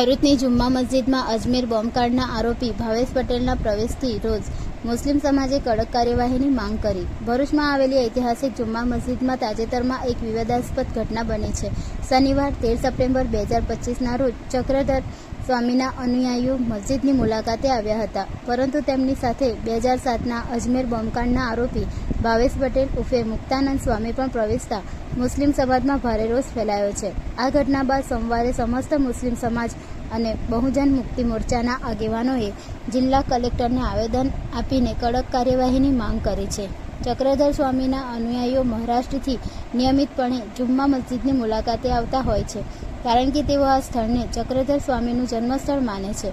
ભરૂચની જુમ્મા મસ્જિદમાં અજમેર બોમ્બકાંડના આરોપી ભાવેશ પટેલના પ્રવેશથી રોજ મુસ્લિમ સમાજે કડક કાર્યવાહીની માંગ કરી. ભરૂચમાં આવેલી ઐતિહાસિક જુમ્મા મસ્જિદમાં તાજેતરમાં એક વિવાદાસ્પદ ઘટના બની છે. શનિવાર તેર સપ્ટેમ્બર બે હજાર પચીસના રોજ ચક્રધર સ્વામીના અનુયાયીઓ મસ્જિદની મુલાકાતે આવ્યા હતા, પરંતુ તેમની સાથે બે હજાર સાતના અજમેર બોમ્બકાંડના આરોપી ભાવેશ પટેલ ઉર્ફે મુક્તાનંદ સ્વામી પણ પ્રવેશતા મુસ્લિમ સમાજમાં ભારે રોષ ફેલાયો છે. આ ઘટના બાદ સોમવારે સમસ્ત મુસ્લિમ સમાજ અને બહુજન મુક્તિ મોરચાના આગેવાનોએ જિલ્લા કલેક્ટરને આવેદન આપીને કડક કાર્યવાહીની માંગ કરી છે. ચક્રધર સ્વામીના અનુયાયીઓ મહારાષ્ટ્રથી નિયમિતપણે જુમ્મા મસ્જિદની મુલાકાતે આવતા હોય છે. કારણ કે તેઓ આ સ્થળને ચક્રધર સ્વામીનું જન્મસ્થળ માને છે.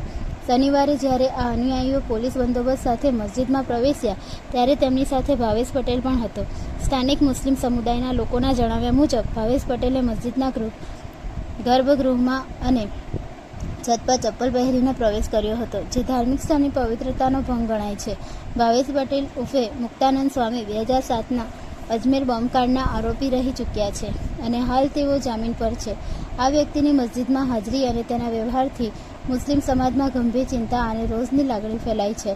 શનિવારે જ્યારે આ અનુયાયીઓ પોલીસ બંદોબસ્ત સાથે મસ્જિદમાં પ્રવેશ્યા, ત્યારે તેમની સાથે ભાવેશ પટેલ પણ હતો. સ્થાનિક મુસ્લિમ સમુદાયના લોકોના જણાવ્યા મુજબ, ભાવેશ પટેલે મસ્જિદના ગૃહ, ગર્ભગૃહમાં અને છત પર ચપ્પલ પહેરીને પ્રવેશ કર્યો હતો, જે ધાર્મિક સ્થળની પવિત્રતાનો ભંગ ગણાય છે. ભાવેશ પટેલ ઉર્ફે મુક્તાનંદ સ્વામી બે હજાર સાતના અજમેર બોમ્બકાંડના આરોપી રહી ચૂક્યા છે અને હાલ તેઓ જામીન પર છે. આ વ્યક્તિની મસ્જિદમાં હાજરી અને તેના વ્યવહારથી મુસ્લિમ સમાજમાં ગંભીર ચિંતા અને રોષની લાગણી ફેલાઈ છે.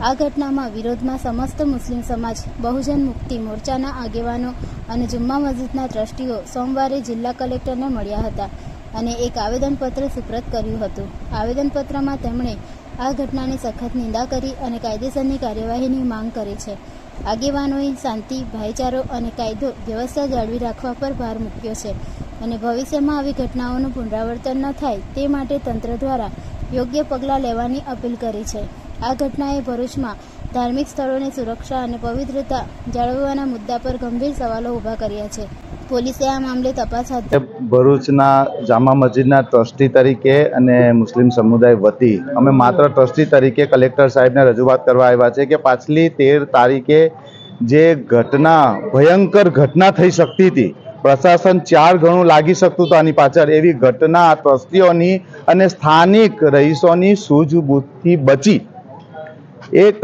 આ ઘટનામાં વિરોધમાં સમસ્ત મુસ્લિમ સમાજ, બહુજન મુક્તિ મોરચાના આગેવાનો અને જુમ્મા મસ્જિદના ટ્રસ્ટીઓ સોમવારે જિલ્લા કલેક્ટરને મળ્યા હતા અને એક આવેદનપત્ર સુપ્રત કર્યું હતું. આવેદનપત્રમાં તેમણે આ ઘટનાની સખત નિંદા કરી અને કાયદેસરની કાર્યવાહીની માંગ કરી છે. આગેવાનોએ શાંતિ, ભાઈચારો અને કાયદો વ્યવસ્થા જાળવી રાખવા પર ભાર મૂક્યો છે. અને ભવિષ્યમાં આવી ઘટનાઓનું પુનરાવર્તન ન થાય તે માટે તંત્ર દ્વારા યોગ્ય પગલાં લેવાની અપીલ કરી છે. આ ઘટનાએ ભરૂચમાં ધાર્મિક સ્થળોની સુરક્ષા અને પવિત્રતા જાળવવાના મુદ્દા પર ગંભીર સવાલો ઊભા કર્યા છે. પોલીસે આ મામલે તપાસ હાથ ભરૂચના જામા મસ્જિદના ટ્રસ્ટી તરીકે અને મુસ્લિમ સમુદાય વતી અમે માત્ર ટ્રસ્ટી તરીકે કલેક્ટર સાહેબને રજૂઆત કરવા આવ્યા છે કે પાછલી તેર તારીખે જે ઘટના, ભયંકર ઘટના થઈ શકતી હતી પ્રશાસન ચાર ઘણું લાગી શકતું હતું આની પાછળ. એવી ઘટના ટ્રસ્ટીઓની અને સ્થાનિક રહીશોની સૂઝબૂછથી બચી. એક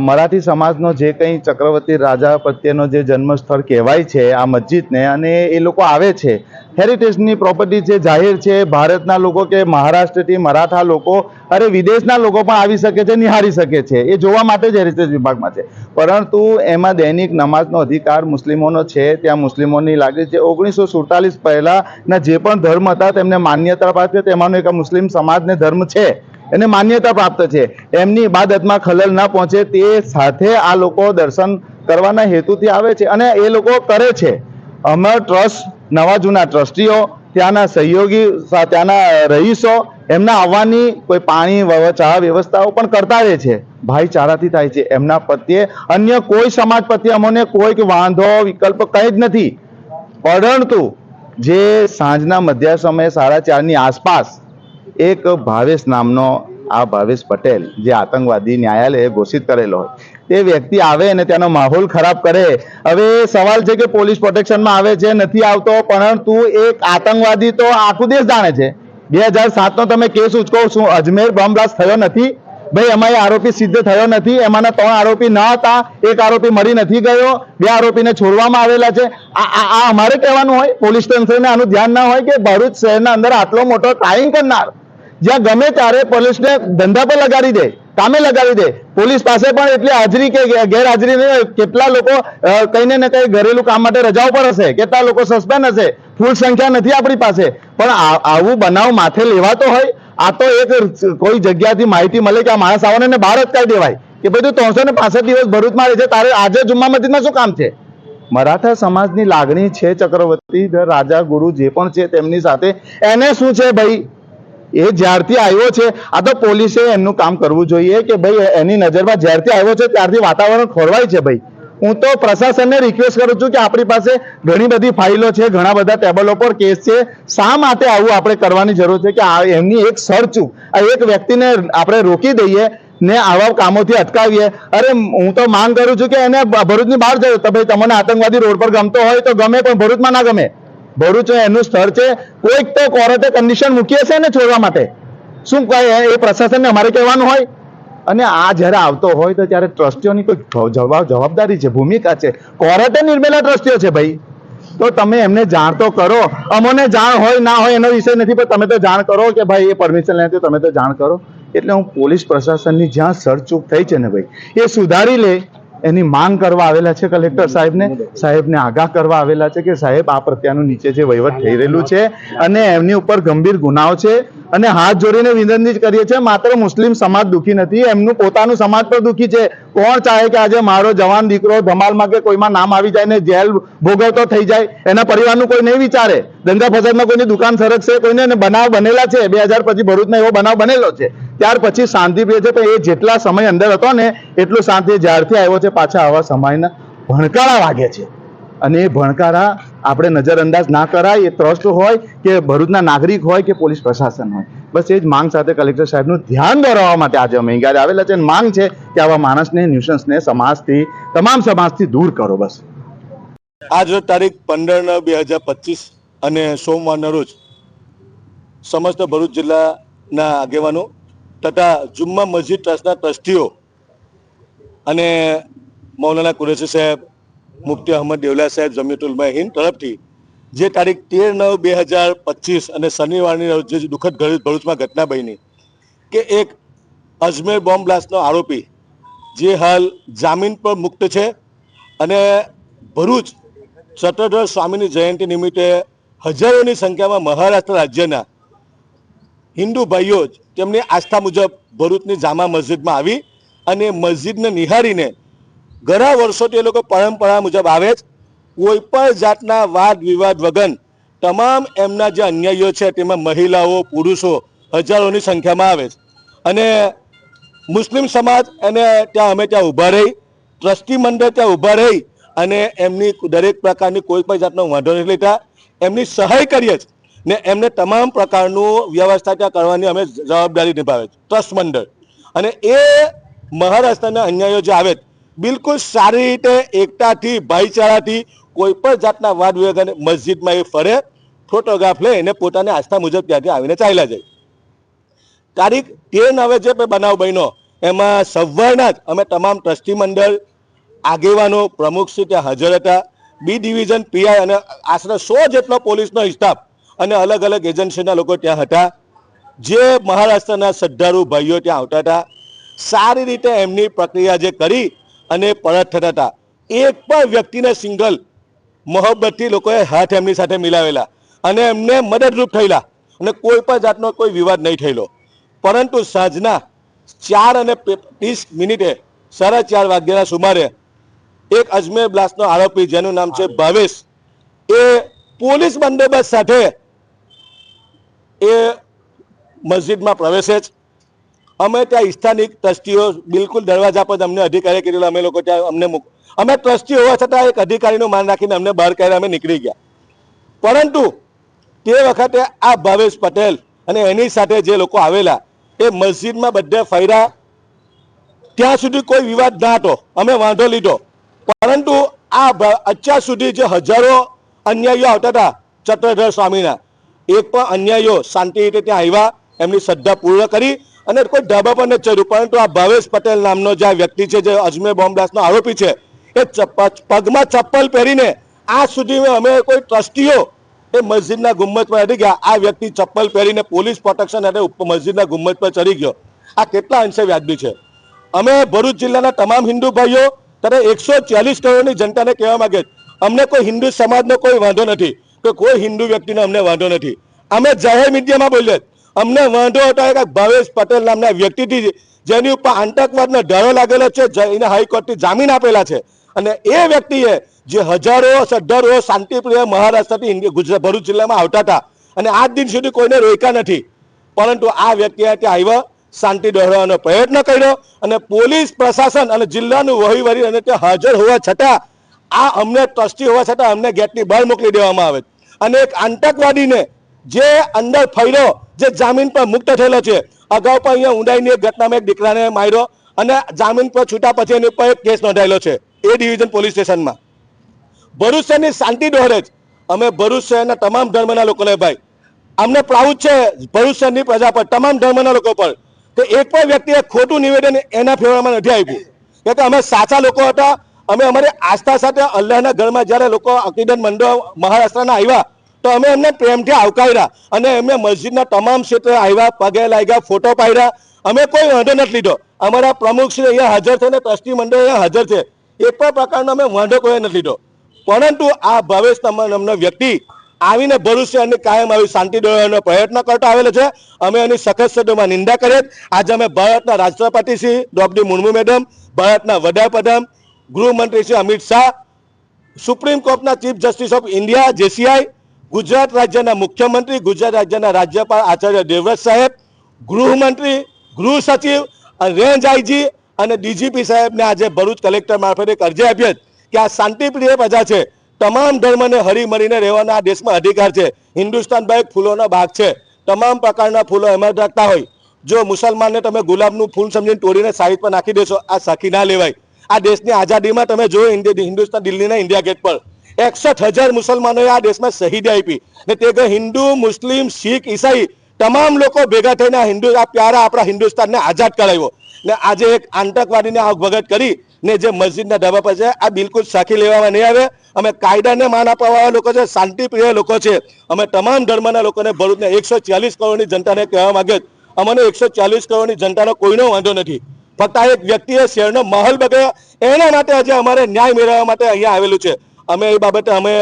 મરાઠી સમાજનો જે કંઈ ચક્રવર્તી રાજા પ્રત્યેનો જે જન્મસ્થળ કહેવાય છે, આ મસ્જિદને, અને એ લોકો આવે છે. હેરિટેજની પ્રોપર્ટી જે જાહેર છે, ભારતના લોકો કે મહારાષ્ટ્રથી મરાઠા લોકો, અરે વિદેશના લોકો પણ આવી શકે છે, નિહાળી શકે છે. એ જોવા માટે જ હેરિટેજ વિભાગમાં છે. પરંતુ એમાં દૈનિક નમાજનો અધિકાર મુસ્લિમોનો છે. ત્યાં મુસ્લિમોની લાગે છે, ઓગણીસો સુડતાલીસ પહેલાંના જે પણ ધર્મ હતા, તેમને માન્યતા પાસે તેમાંનો એક મુસ્લિમ સમાજને ધર્મ છે. એને માન્યતા પ્રાપ્ત છે. એમની ઇબાદતમાં ખલલ ન પહોંચે તે સાથે આ લોકો દર્શન કરવાના હેતુથી આવે છે અને એ લોકો કરે છે. અમર ટ્રસ્ટ, નવા જૂના ટ્રસ્ટીઓ, ત્યાંના સહયોગી ત્યાંના રહીશો, એમના આવવાની કોઈ પાણી ચા વ્યવસ્થાઓ પણ કરતા રહે છે. ભાઈચારાથી થાય છે એમના પ્રત્યે. અન્ય કોઈ સમાજ પ્રત્યે અમને કોઈ કે વાંધો, વિકલ્પ કંઈ જ નથી. પરંતુ જે સાંજના મધ્યા સમયે સાડા ચારની આસપાસ એક ભાવેશ નામનો આ ભાવેશ પટેલ જે આતંકવાદી ન્યાયાલયે ઘોષિત કરેલો હોય. તે વ્યક્તિ આવે અને તેનો માહોલ ખરાબ કરે. હવે સવાલ છે કે પોલીસ પ્રોટેક્શનમાં આવે છે, નથી આવતો પરંતુ એક આતંકવાદી તો આખું દેશ જાણે છે. બે હજાર સાતનો તમે કેસ ઉચકો, શું અજમેર બોમ્બ બ્લાસ્ટ થયો નથી? ભાઈ, અમારે આરોપી સિદ્ધ થયો નથી, એમાંના ત્રણ આરોપી ન હતા, એક આરોપી મરી નથી ગયો, બે આરોપીને છોડવામાં આવેલા છે. આ અમારે કહેવાનું હોય, પોલીસ તંત્રને આનું ધ્યાન ના હોય કે ભરૂચ શહેરના અંદર આટલો મોટો ક્રાઇમ કરનાર જ્યાં ગમે ત્યારે પોલીસને ધંધા પર લગાડી દે, કામે લગાડી દે, પોલીસ પાસે પણ એટલી હાજરી કે ગેરહાજરી નહીં. કેટલા લોકો કઈને ને કંઈ ઘરેલું કામ માટે રજાઓ પર હશે, કેટલા લોકો સસ્પેન્ડ હશે ફૂલ સંખ્યા નથી આપણી પાસે. પણ આવું બનાવ માથે લેવાતો હોય, આ તો એક કોઈ જગ્યાથી માહિતી મળે કે આ માણસ આવવાને ને બહાર અટકાવી દેવાય. કે ભાઈ, તું ત્રણસો ને પાસઠ દિવસ ભરૂચમાં રહે છે, તારે આજે જુમ્મા મસ્જિદમાં શું કામ છે? મરાઠા સમાજની લાગણી છે, ચક્રવર્તી રાજા ગુરુ જે પણ છે, તેમની સાથે એને શું છે ભાઈ? એ જ્યારથી આવ્યો છે, આ તો પોલીસે એમનું કામ કરવું જોઈએ કે ભાઈ એની નજરમાં જ્યારથી આવ્યો છે ત્યારથી વાતાવરણ ખોરવાય છે ભાઈ. હું તો પ્રશાસનને રિક્વેસ્ટ કરું છું કે આપણી પાસે ઘણી બધી ફાઇલો છે, ઘણા બધા ટેબલો પર કેસ છે. શા માટે આવું આપણે કરવાની જરૂર છે કે એમની એક સર્ચું આ એક વ્યક્તિને આપણે રોકી દઈએ, ને આવા કામોથી અટકાવીએ. અરે, હું તો માંગ કરું છું કે એને ભરૂચની બહાર જવું તો ભાઈ, તમને આતંકવાદી રોડ પર ગમતો હોય તો ગમે, પણ ભરૂચમાં ના ગમે. ભરૂચ એનું સ્થળ છે. કોઈક તો કોર્ટે કન્ડિશન મૂકી હશે ને છોડવા માટે. શું કહે એ પ્રશાસનને અમારે કહેવાનું હોય? અને આ જ્યારે આવતો હોય તો ત્યારે ટ્રસ્ટીઓની કોઈ જવાબદારી છે, ભૂમિકા છે. કોર્ટે નિર્મેલા ટ્રસ્ટીઓ છે ભાઈ. તો તમે એમને જાણ તો કરો. અમોને જાણ હોય, ના હોય એનો વિષય નથી, પણ તમે તો જાણ કરો કે ભાઈ એ પરમિશન લે તમે તો જાણ કરો. એટલે હું પોલીસ પ્રશાસનની જ્યાં સરચૂક થઈ છે ને ભાઈ, એ સુધારી લે. એની માંગ કરવા આવેલા છે કલેક્ટર સાહેબને. સાહેબને આગાહ કરવા આવેલા છે કે સાહેબ આ પ્રત્યાનું નીચે જે વહીવટ થઈ રહેલું છે અને એમની ઉપર ગંભીર ગુનાઓ છે અને હાથ જોડીને વિનંતી જ કરીએ છીએ. માત્ર મુસ્લિમ સમાજ દુઃખી નથી એમનું પોતાનું સમાજ પણ દુઃખી છે. કોણ ચાહે કે આજે મારો જવાન દીકરો ધમાલમાં કે કોઈમાં નામ આવી જાય ને જેલ ભોગવતો થઈ જાય એના પરિવારનું કોઈ નહીં વિચારે. દંગા ફસાદમાં કોઈની દુકાન સરકશે કોઈને બનાવ બનેલા છે. બે હજાર પછી ભરૂચમાં એવો બનાવ બનેલો છે. ત્યાર પછી શાંતિપ્રિય છે, તો એ જેટલા સમય અંદર હતો ને, એટલું શાંતિ જ્યારથી આવ્યો છે, પાછા આવા સમયના ભણકારા વાગે છે. અને એ ભણકારા આપણે નજરઅંદાજ ના કરાય, એ ટ્રસ્ટ હોય કે ભરૂચના નાગરિક હોય કે પોલીસ પ્રશાસન હોય. બસ એ જ માંગ સાથે કલેક્ટર સાહેબનું ધ્યાન દોરવા માટે આજે અમે અહીંયા આવેલા છે અને માંગ છે કે આવા માણસને ન્યુસન્સને સમાજથી, તમામ સમાજથી દૂર કરો બસ. આજ તારીખ પંદર નવ બે હજાર પચીસ અને સોમવારના રોજ સમસ્ત ભરૂચ જિલ્લાના આગેવાનો તથા જુમ્મા મસ્જિદ ટ્રસ્ટના ટ્રસ્ટીઓ અને મૌલાના કુરેશી સાહેબ, મુફ્તી અહમદ દેવલા સાહેબ, જમિયતુલ હિન્દ તરફથી જે તારીખ તેર નવ બે હજાર પચીસ અને શનિવારની રોજ જે દુઃખદ ભરૂચમાં ઘટના બની કે એક અજમેર બોમ્બ બ્લાસ્ટનો આરોપી જે હાલ જામીન પર મુક્ત છે અને ભરૂચ ચટોદર સ્વામીની જયંતિ નિમિત્તે હજારોની સંખ્યામાં મહારાષ્ટ્ર રાજ્યના હિન્દુ ભાઈઓ જ તેમની આસ્થા મુજબ ભરૂચની જામા મસ્જિદમાં આવી અને મસ્જિદને નિહાળીને ઘણા વર્ષોથી એ લોકો પરંપરા મુજબ આવે જ. કોઈ પણ જાતના વાદ વિવાદ વગર તમામ એમના જે અન્યાયીઓ છે તેમાં મહિલાઓ, પુરુષો હજારોની સંખ્યામાં આવે છે. અને મુસ્લિમ સમાજ અને ત્યાં અમે ત્યાં ઊભા રહી, ટ્રસ્ટી મંડળ ત્યાં ઊભા રહી અને એમની દરેક પ્રકારની કોઈ પણ જાતનો વાંધો નથી લેતા. એમની સહાય કરીએ જ. ને એમને તમામ પ્રકારનું વ્યવસ્થા ત્યાં કરવાની અમે જવાબદારી નિભાવે ટ્રસ્ટ મંડળ. અને એ મહારાષ્ટ્રના અન્યાયો જે આવે, બિલકુલ સારી રીતે એકતાથી, ભાઈચારાથી, કોઈ પણ જાતના વાદ વિવાદ મસ્જિદમાં એ ફરે, ફોટોગ્રાફ લે અને પોતાની આસ્થા મુજબ ત્યાંથી આવીને ચાલ્યા જાય. તારીખ તેર નવે જે બનાવ બન્યો, એમાં સવારના જ અમે તમામ ટ્રસ્ટી મંડળ, આગેવાનો પ્રમુખશ્રી ત્યાં હાજર હતા. બી ડિવિઝન પીઆઈ અને આશરે સો જેટલો પોલીસનો સ્ટાફ અને અલગ અલગ એજન્સીના લોકો ત્યાં હતા. જે મહારાષ્ટ્રના શ્રદ્ધાળુ ભાઈઓ ત્યાં આવતા હતા. સારી રીતે એમની પ્રક્રિયા જે કરી અને પરત થતા હતા. એક પણ વ્યક્તિને સિંગલ મોહબ્બતથી લોકોએ હાથ એમની સાથે મિલાવેલા અને એમને મદદરૂપ થયેલા અને કોઈ પણ જાતનો કોઈ વિવાદ નહીં થયેલો. પરંતુ સાંજના ચાર અને ત્રીસ મિનિટે સાડા ચાર વાગ્યાના સુમારે એક અજમેર બ્લાસ્ટનો આરોપી જેનું નામ છે ભાવેશ, એ પોલીસ બંદોબસ્ત સાથે એ મસ્જિદમાં પ્રવેશે જ. અમે ત્યાં સ્થાનિક ટ્રસ્ટીઓ, બિલકુલ દરવાજા પર અમને અધિકારી કરેલો. અમે લોકો ત્યાં અમને મૂક, અમે ટ્રસ્ટી હોવા છતાં એક અધિકારીનું માન રાખીને અમને બહાર કાઢ્યા અમે નીકળી ગયા. પરંતુ તે વખતે આ ભાવેશ પટેલ અને એની સાથે જે લોકો આવેલા, એ મસ્જિદમાં બધે ફર્યા. ત્યાં સુધી કોઈ વિવાદ ના હતો. અમે વાંધો લીધો. પરંતુ આ અત્યાર સુધી જે હજારો અન્યાયીઓ આવતા હતા ચત્રધર સ્વામીના એક પણ અન્યાયીઓ શાંતિ રીતે ત્યાં આવ્યા, એમની શ્રદ્ધા પૂર્ણ કરી અને કોઈ ધાબા પર નથી ચડ્યું. પરંતુ આ ભાવેશ પટેલ નામનો જે વ્યક્તિ છે, જે અજમેર બોમ્બ બ્લાસ્ટનો આરોપી છે, એ પગમાં ચપ્પલ પહેરીને આ સુધી અમે કોઈ ટ્રસ્ટીઓ એ મસ્જિદના ગુમ્મત પર ચડી ગયા. આ વ્યક્તિ ચપ્પલ પહેરીને પોલીસ પ્રોટેક્શન અને મસ્જિદના ગુમ્મત પર ચડી ગયો. આ કેટલા અંશે વ્યાજબી છે? અમે ભરૂચ જિલ્લાના તમામ હિન્દુ ભાઈઓ ત્યારે એકસો ચાલીસ કરોડની જનતાને કહેવા માંગે અમને કોઈ હિન્દુ સમાજનો કોઈ વાંધો નથી. કે કોઈ હિન્દુ વ્યક્તિને અમને વાંધો નથી. અમે જાહેર મીડિયામાં બોલીએ અમને વાંધો હતો કે ભાવેશ પટેલ નામના વ્યક્તિથી જેની ઉપર આતંકવાદનો ધારો લાગેલો છે એને હાઈકોર્ટથી જામીન આપેલા છે. અને એ વ્યક્તિએ જે હજારો સદ્ધરો શાંતિપ્રિય મહારાષ્ટ્રથી ગુજરાત, ભરૂચ જિલ્લામાં આવતા હતા. અને આજ દિન સુધી કોઈને રોક્યા નથી. પરંતુ આ વ્યક્તિએ ત્યાં આવ્યા, શાંતિ દોહરાવવાનો પ્રયત્ન કર્યો અને પોલીસ પ્રશાસન અને જિલ્લાનું વહીવટી અને ત્યાં હાજર હોવા છતાં, આ અમને ટ્રસ્ટી હોવા છતાં અમને ગેટની બહાર મોકલી દેવામાં આવે છે. અને એક આતંકવાદીને જે અંદર ફર્યો, જે જામીન પર મુક્ત થયેલો છે. અગાઉ પણ અહીંયા ઊંડાઈની એક ઘટનામાં એક દીકરાને માર્યો અને જામીન પર છૂટા પછી એની ઉપર એક કેસ નોંધાયેલો છે, એ ડિવિઝન પોલીસ સ્ટેશનમાં. ભરૂચ શહેરની શાંતિ દોહરે જ. અમે ભરૂચ શહેરના તમામ ધર્મના લોકોને ભાઈ, અમને પ્રાઉડ છે ભરૂચ શહેરની પ્રજા પર, તમામ ધર્મના લોકો પર, કે એક પણ વ્યક્તિએ ખોટું નિવેદન એના ફેવરમાં નથી આપ્યું. કે અમે સાચા લોકો હતા અમે અમારી આસ્થા સાથે અલ્લાહના ઘરમાં જ્યારે લોકો અકીદન મંડળ મહારાષ્ટ્રના આવ્યા, તો અમે એમને પ્રેમથી આવકાર્યા અને એમને મસ્જિદના તમામ ક્ષેત્રે આવ્યા, પગે લાગ્યા, ફોટો પાડ્યા. અમે કોઈ વાંધો નથી લીધો. અમારા પ્રમુખ શ્રી અહીંયા હાજર છે અને ટ્રસ્ટી મંડળ અહીંયા હાજર છે. એક પણ પ્રકારનો અમે વાંધો કોઈ નથી લીધો. પરંતુ આ ભાવેશ નામનો વ્યક્તિ આવીને ભરૂચ શહેરની કાયમ આવી શાંતિ દોડવાનો પ્રયત્ન કરતો આવેલો છે. અમે એની સખત શબ્દોમાં નિંદા કરીએ. આજે અમે ભારતના રાષ્ટ્રપતિ શ્રી દ્રૌપદી મુર્મુ મેડમ, ભારતના વડાપ્રધાન ગૃહમંત્રી શ્રી અમિત શાહ સુપ્રીમ કોર્ટના chief justice of India JCI Gujarat રાજ્યના મુખ્યમંત્રી, ગુજરાત રાજ્યના રાજ્યપાલ આચાર્ય દેવવ્રત સાહેબ, ગૃહમંત્રી, ગૃહ સચિવ રેન્જ આઈજી અને ડીજીપી સાહેબને આજે ભરૂચ કલેક્ટર મારફતે એક અરજી આપી કે આ શાંતિપ્રિય પ્રજા છે. તમામ ધર્મને હળી મળીને રહેવાનો આ દેશમાં અધિકાર છે. હિન્દુસ્તાન ભાઈ ફૂલોનો ભાગ છે. તમામ પ્રકારના ફૂલો એમાં રાખતા હોય. જો મુસલમાનને તમે ગુલાબનું ફૂલ સમજીને તોડીને સાઈડ પર નાખી દેશો, આ સાખી ના લેવાય. આ દેશની આઝાદીમાં તમે જો હિન્દુસ્તાન દિલ્હીના ઇન્ડિયા ગેટ પર. એકસઠ હજાર મુસલમાનોએ આ દેશમાં શહીદી આપી. ને તે હિન્દુ, મુસ્લિમ, શીખ, ઈસાઈ તમામ લોકો ભેગા થઈને આ હિન્દુ આ પ્યારા આપણા હિન્દુસ્તાનને આઝાદ કરાવ્યો. ને આજે એક આતંકવાદીને ભગત કરી ને જે મસ્જિદના ધાબા પર છે, આ બિલકુલ સાખી લેવામાં નહીં આવે. અમે કાયદાને માન આપવાવાળા લોકો છે, શાંતિપ્રિય લોકો છે. અમે તમામ ધર્મના લોકોને ભરૂચને એકસો ચાલીસ કરોડની જનતાને કહેવા માંગે અમને એકસો ચાલીસ કરોડની જનતાનો કોઈનો વાંધો નથી. ફક્ત એક વ્યક્તિએ શહેરનો માહોલ બગાડ્યો. એના માટે આજે અમારે ન્યાય મેળવવા માટે અહીંયા આવેલું છે. અમે એ બાબતે અમે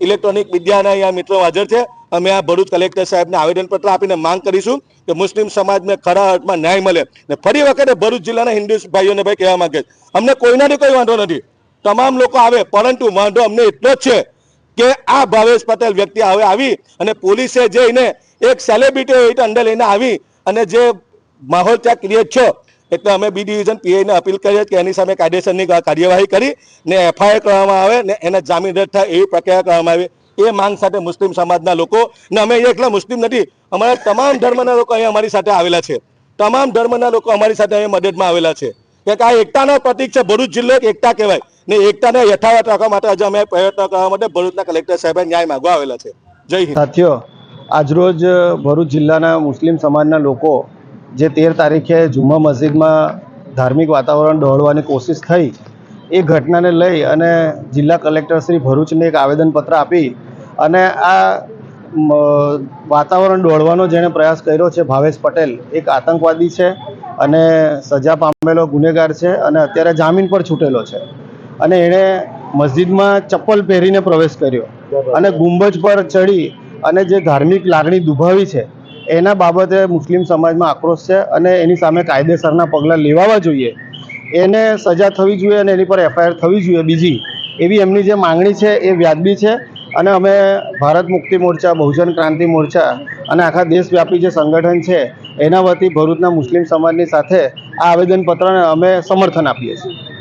ઇલેક્ટ્રોનિક મીડિયાના અહીંયા મિત્રો હાજર છે. અમે આ ભરૂચ કલેક્ટર સાહેબને આવેદનપત્ર આપીને માંગ કરીશું કે મુસ્લિમ સમાજને ખરા અર્થમાં ન્યાય મળે. ને ફરી વખતે ભરૂચ જિલ્લાના હિન્દુ ભાઈઓને ભાઈ કહેવા માંગે અમને કોઈનાથી કોઈ વાંધો નથી. તમામ લોકો આવે, પરંતુ વાંધો અમને એટલો જ છે કે આ ભાવેશ પટેલ વ્યક્તિ હવે આવી અને પોલીસે જઈને એક સેલિબ્રિટી અંદર લઈને આવી અને જે માહોલ ત્યાં ક્રિએટ છો એટલે અમે બી ડિવિઝન પીઆઈને અપીલ કરીએ કે એની સામે કાયદેસરની કાર્યવાહી કરી ને એફઆઈઆર કરવામાં આવે ને એના જામીન રદ થાય એવી પ્રક્રિયા કરવામાં આવે. એ માંગ સાથે મુસ્લિમ સમાજના લોકો ને અમે એકલા મુસ્લિમ નથી. અમારા તમામ ધર્મના લોકો અહીંયા અમારી સાથે આવેલા છે. તમામ ધર્મના લોકો અમારી સાથે અહીંયા મદદમાં આવેલા છે. કે આ એકતાનો પ્રતિક છે ભરૂચ જિલ્લો એક એકતા કહેવાય. ને એકતાને યથાવત રાખવા માટે આજે અમે પ્રયત્ન કરવા માટે ભરૂચના કલેક્ટર સાહેબે ન્યાય માંગવા આવેલા છે. જય હિન્દ. સાથીઓ, આજરોજ ભરૂચ જિલ્લાના મુસ્લિમ સમાજના લોકો જે તેર તારીખે જુમ્મા મસ્જિદમાં ધાર્મિક વાતાવરણ દોડવાની કોશિશ થઈ એ ઘટનાને લઈ અને જિલ્લા કલેક્ટર શ્રી ભરૂચને એક આવેદનપત્ર આપી અને આ વાતાવરણ દોડવાનો જેણે પ્રયાસ કર્યો છે ભાવેશ પટેલ એક આતંકવાદી છે અને સજા પામેલો ગુનેગાર છે અને અત્યારે જામીન પર છૂટેલો છે. અને એણે મસ્જિદમાં ચપ્પલ પહેરીને પ્રવેશ કર્યો અને ગુંબજ પર ચડી અને જે ધાર્મિક લાગણી દુભાવી છે એના બાબતે મુસ્લિમ સમાજમાં આક્રોશ છે અને એની સામે કાયદેસરના પગલાં લેવાવા જોઈએ. એને સજા થવી જોઈએ અને એની પર એફઆઈઆર થવી જોઈએ બીજી. એવી એમની જે માંગણી છે એ વ્યાજબી છે અને અમે ભારત મુક્તિ મોરચા, બહુજન ક્રાંતિ મોરચા અને આખા દેશવ્યાપી જે સંગઠન છે એના વતી ભરૂચના મુસ્લિમ સમાજની સાથે આ આવેદનપત્રને અમે સમર્થન આપીએ છીએ.